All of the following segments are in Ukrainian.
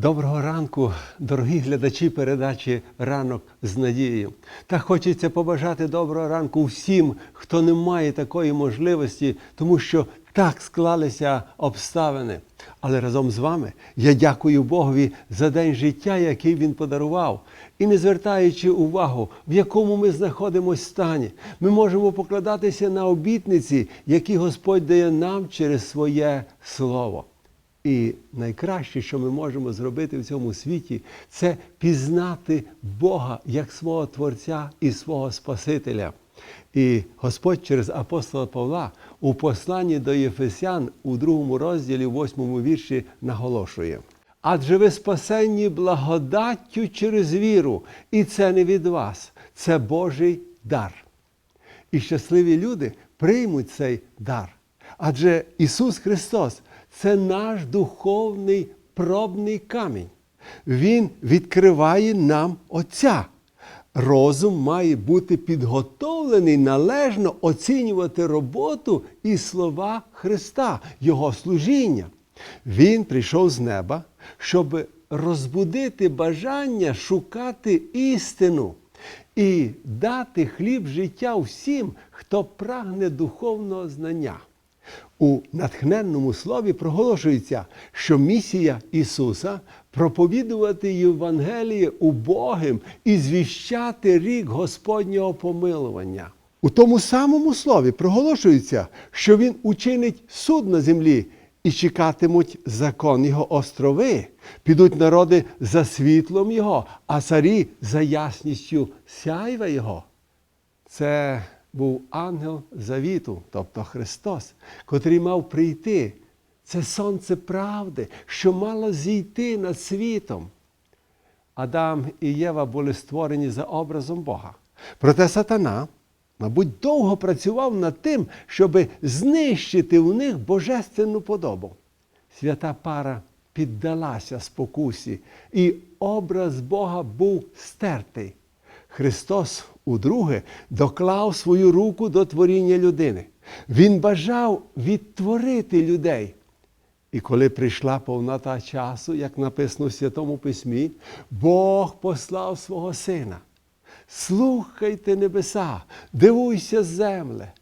Доброго ранку, дорогі глядачі передачі Ранок з надією. Та хочеться побажати доброго ранку всім, хто не має такої можливості, тому що так склалися обставини. Але разом з вами я дякую Богові за день життя, який він подарував. І не звертаючи увагу, в якому ми знаходимося стані, ми можемо покладатися на обітниці, які Господь дає нам через своє слово. І найкраще, що ми можемо зробити в цьому світі, це пізнати Бога як свого Творця і свого Спасителя. І Господь через апостола Павла у посланні до Єфесян у другому розділі, восьмому вірші, наголошує. Адже ви спасенні благодаттю через віру, і це не від вас, це Божий дар. І щасливі люди приймуть цей дар. Адже Ісус Христос це наш духовний пробний камінь. Він відкриває нам Отця. Розум має бути підготовлений належно оцінювати роботу і слова Христа, Його служіння. Він прийшов з неба, щоб розбудити бажання шукати істину і дати хліб життя всім, хто прагне духовного знання. У натхненному слові проголошується, що місія Ісуса проповідувати Євангеліє убогим і звіщати рік Господнього помилування. У тому самому слові проголошується, що Він учинить суд на землі і чекатимуть закон Його острови, підуть народи за світлом Його, а царі за ясністю сяйва Його. Це був ангел завіту, тобто Христос, котрий мав прийти. Це сонце правди, що мало зійти над світом. Адам і Єва були створені за образом Бога. Проте сатана, мабуть, довго працював над тим, щоб знищити в них божественну подобу. Свята пара піддалася спокусі, і образ Бога був стертий. Христос удруге доклав свою руку до творіння людини. Він бажав відтворити людей. І коли прийшла повнота часу, як написано в Святому Письмі, Бог послав свого Сина. Слухайте небеса, дивуйся земле.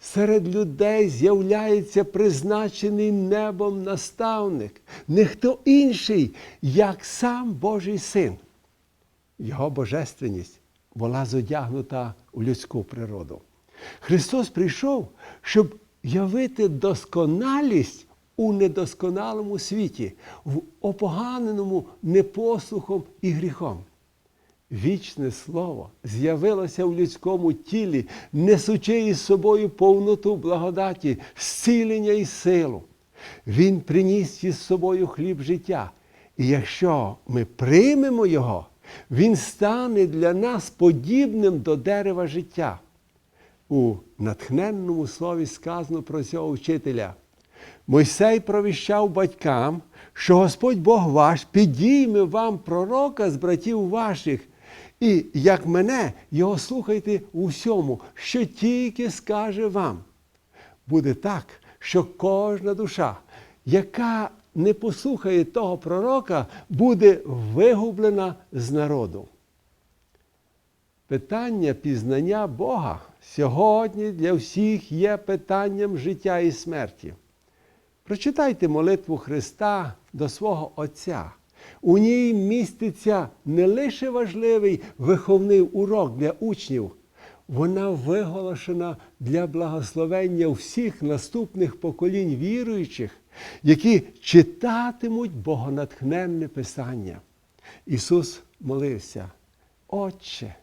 Серед людей з'являється призначений небом наставник, не хто інший, як сам Божий син. Його божественність була зодягнута у людську природу. Христос прийшов, щоб явити досконалість у недосконалому світі, в опоганеному непослухом і гріхом. Вічне слово з'явилося в людському тілі, несучи із собою повноту благодаті, зцілення і силу. Він приніс із собою хліб життя. І якщо ми приймемо його, він стане для нас подібним до дерева життя. У натхненному слові сказано про цього вчителя. Мойсей провіщав батькам, що Господь Бог ваш підійме вам пророка з братів ваших, і як мене, його слухайте у всьому, що тільки скаже вам. Буде так, що кожна душа, яка не послухає того пророка, буде вигублена з народу. Питання пізнання Бога сьогодні для всіх є питанням життя і смерті. Прочитайте молитву Христа до свого Отця. У ній міститься не лише важливий виховний урок для учнів, вона виголошена для благословення всіх наступних поколінь віруючих, які читатимуть богонатхненне Писання. Ісус молився, Отче,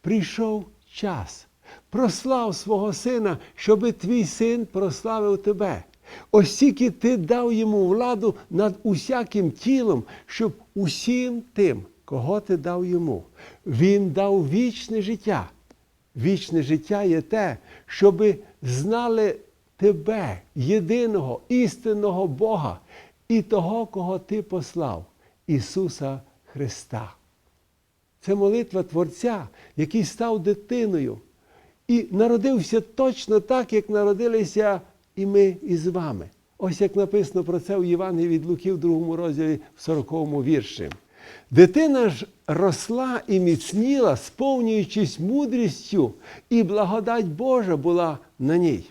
прийшов час, прослав свого Сина, щоби твій син прославив тебе. Ось тільки ти дав йому владу над усяким тілом, щоб усім тим, кого ти дав йому, він дав вічне життя. Вічне життя є те, щоби знали тебе, єдиного істинного Бога і того, кого ти послав, Ісуса Христа. Це молитва Творця, який став дитиною і народився точно так, як народилися і ми із вами. Ось як написано про це у Євангелії від Луки в другому розділі в 40 вірші. Дитина ж росла і міцніла, сповнюючись мудрістю, і благодать Божа була на ній.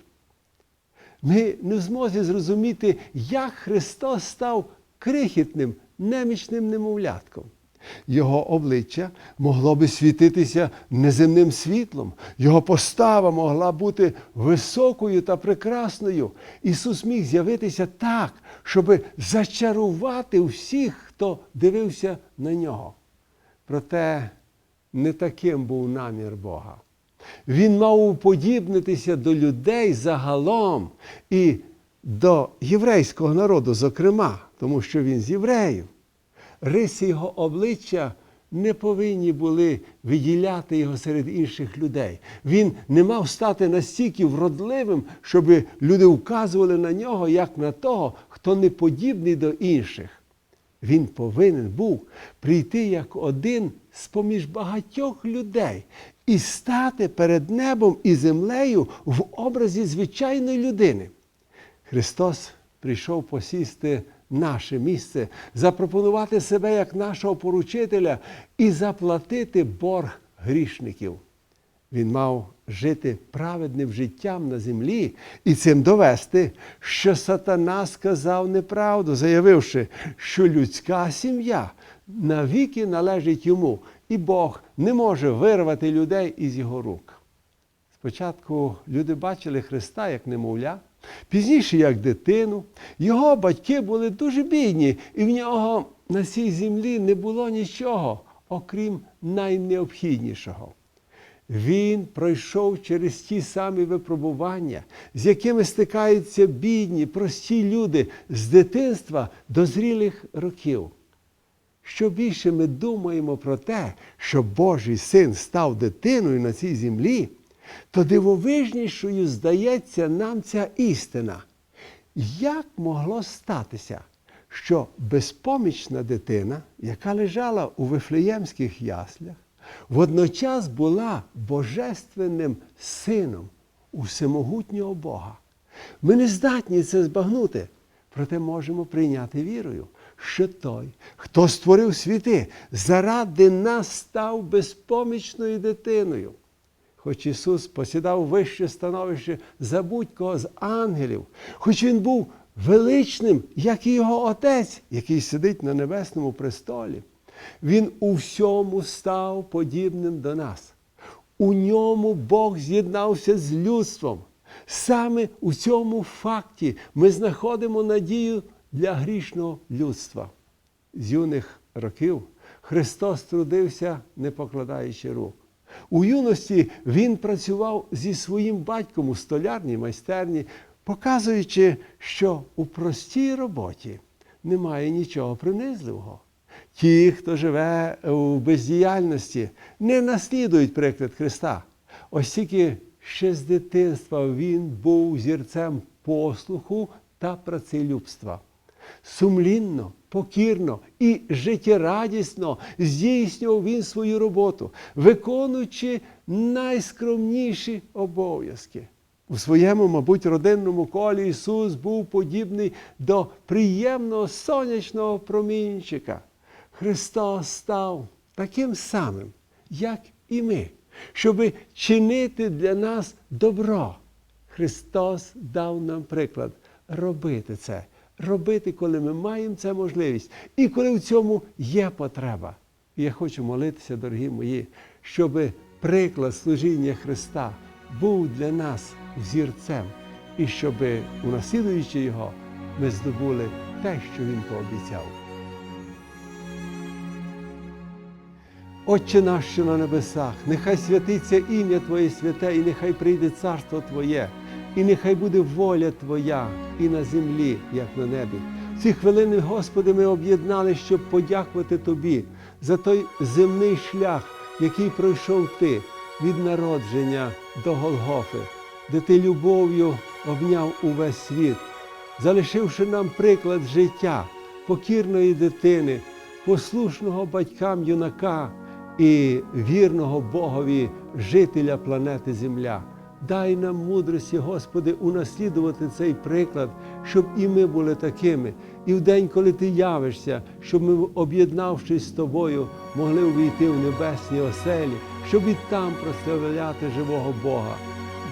Ми не в змозі зрозуміти, як Христос став крихітним, немічним немовлятком. Його обличчя могло би світитися неземним світлом, його постава могла бути високою та прекрасною. Ісус міг з'явитися так, щоб зачарувати всіх, хто дивився на нього. Проте не таким був намір Бога. Він мав уподібнитися до людей загалом і до єврейського народу, зокрема, тому що він з євреїв. Риси його обличчя не повинні були виділяти його серед інших людей. Він не мав стати настільки вродливим, щоб люди вказували на нього як на того, хто не подібний до інших. Він повинен був прийти як один з поміж багатьох людей і стати перед небом і землею в образі звичайної людини. Христос прийшов посісти наше місце, запропонувати себе як нашого поручителя і заплатити борг грішників. Він мав жити праведним життям на землі і цим довести, що сатана сказав неправду, заявивши, що людська сім'я навіки належить йому, і Бог не може вирвати людей із його рук. Спочатку люди бачили Христа як немовля, пізніше як дитину. Його батьки були дуже бідні, і в нього на цій землі не було нічого, окрім найнеобхіднішого. Він пройшов через ті самі випробування, з якими стикаються бідні, прості люди з дитинства до зрілих років. Що більше ми думаємо про те, що Божий син став дитиною на цій землі, то дивовижнішою здається нам ця істина. Як могло статися, що безпомічна дитина, яка лежала у вифлеємських яслях, водночас була божественним сином усемогутнього Бога? Ми не здатні це збагнути, проте можемо прийняти вірою, що той, хто створив світи, заради нас став безпомічною дитиною. Хоч Ісус посідав вище становище за будь-кого з ангелів, хоч Він був величним, як і його Отець, який сидить на небесному престолі, Він у всьому став подібним до нас. У ньому Бог з'єднався з людством. Саме у цьому факті ми знаходимо надію для грішного людства. З юних років Христос трудився, не покладаючи рук. У юності він працював зі своїм батьком у столярній майстерні, показуючи, що у простій роботі немає нічого принизливого. Ті, хто живе у бездіяльності, не наслідують приклад Христа. Ось тільки ще з дитинства він був зірцем послуху та працелюбства. Сумлінно, покірно і життєрадісно здійснював він свою роботу, виконуючи найскромніші обов'язки. У своєму, мабуть, родинному колі Ісус був подібний до приємного сонячного промінчика. Христос став таким самим, як і ми, щоби чинити для нас добро. Христос дав нам приклад робити це, робити, коли ми маємо це можливість, і коли в цьому є потреба. Я хочу молитися, дорогі мої, щоб приклад служіння Христа був для нас взірцем, і щоб, унаслідуючи його, ми здобули те, що Він пообіцяв. Отче наш, що на небесах, нехай святиться ім'я Твоє святе, і нехай прийде царство Твоє, і нехай буде воля Твоя і на землі, як на небі. Ці хвилини, Господи, ми об'єднали, щоб подякувати Тобі за той земний шлях, який пройшов Ти від народження до Голгофи, де Ти любов'ю обняв увесь світ, залишивши нам приклад життя, покірної дитини, послушного батькам юнака і вірного Богові жителя планети Земля. Дай нам мудрості, Господи, унаслідувати цей приклад, щоб і ми були такими. І в день, коли Ти явишся, щоб ми, об'єднавшись з тобою, могли увійти в небесні оселі, щоб і там прославляти живого Бога.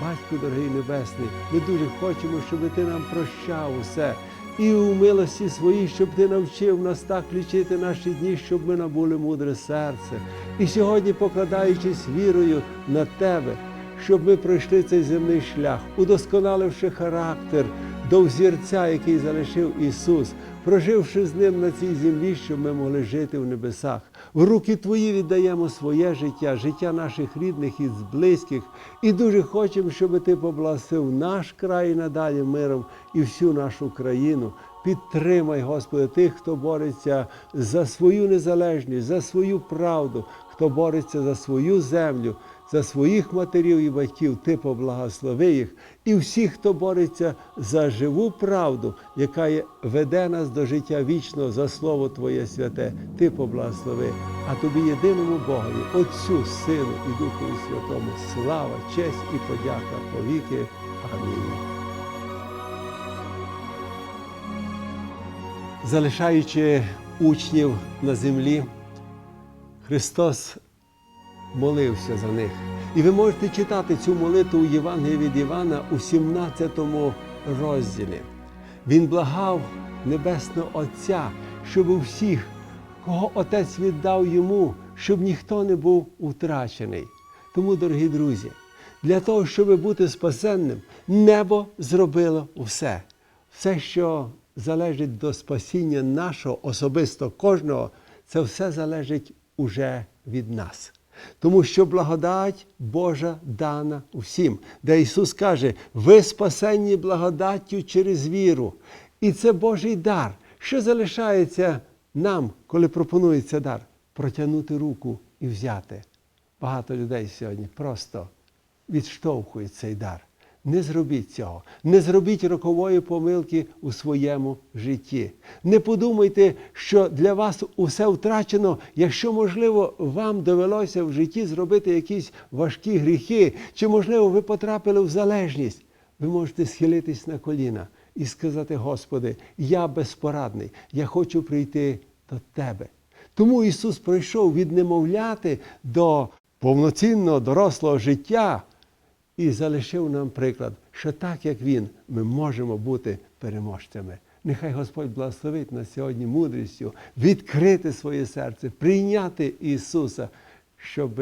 Батько дорогий Небесний, ми дуже хочемо, щоб Ти нам прощав усе. І у милості своїй, щоб ти навчив нас так лічити наші дні, щоб ми набули мудре серце. І сьогодні, покладаючись вірою на тебе, щоб ми пройшли цей земний шлях, удосконаливши характер до взірця, який залишив Ісус, проживши з ним на цій землі, щоб ми могли жити в небесах. В руки Твої віддаємо своє життя, життя наших рідних і близьких, і дуже хочемо, щоб Ти поблагословив наш край і надалі миром і всю нашу країну. Підтримай, Господи, тих, хто бореться за свою незалежність, за свою правду, хто бореться за свою землю, за своїх матерів і батьків, Ти поблагослови їх. І всіх, хто бореться за живу правду, яка веде нас до життя вічного, за Слово Твоє святе, Ти поблагослови. А тобі єдиному Богові, Отцю, Сину і Духові Святому, слава, честь і подяка повіки. Амінь. залишаючи учнів на землі, Христос молився за них. І ви можете читати цю молитву у Євангелії від Івана у 17 розділі. Він благав Небесного Отця, щоб у всіх, кого Отець віддав йому, щоб ніхто не був втрачений. Тому, дорогі друзі, для того, щоб бути спасенним, небо зробило все. Все, що залежить до спасіння нашого особисто кожного, це все залежить уже від нас. Тому що благодать Божа дана усім, де Ісус каже, ви спасенні благодаттю через віру. І це Божий дар. Що залишається нам, коли пропонується дар? Протягнути руку і взяти. Багато людей сьогодні просто відштовхують цей дар. Не зробіть цього, не зробіть рокової помилки у своєму житті. Не подумайте, що для вас усе втрачено, якщо, можливо, вам довелося в житті зробити якісь важкі гріхи, чи, можливо, ви потрапили в залежність. Ви можете схилитись на коліна і сказати, Господи, я безпорадний, я хочу прийти до Тебе. Тому Ісус пройшов від немовляти до повноцінного дорослого життя і залишив нам приклад, що так, як він, ми можемо бути переможцями. Нехай Господь благословить нас сьогодні мудрістю відкрити своє серце, прийняти Ісуса, щоб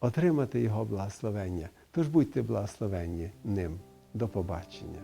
отримати Його благословення. Тож будьте благословенні ним. До побачення.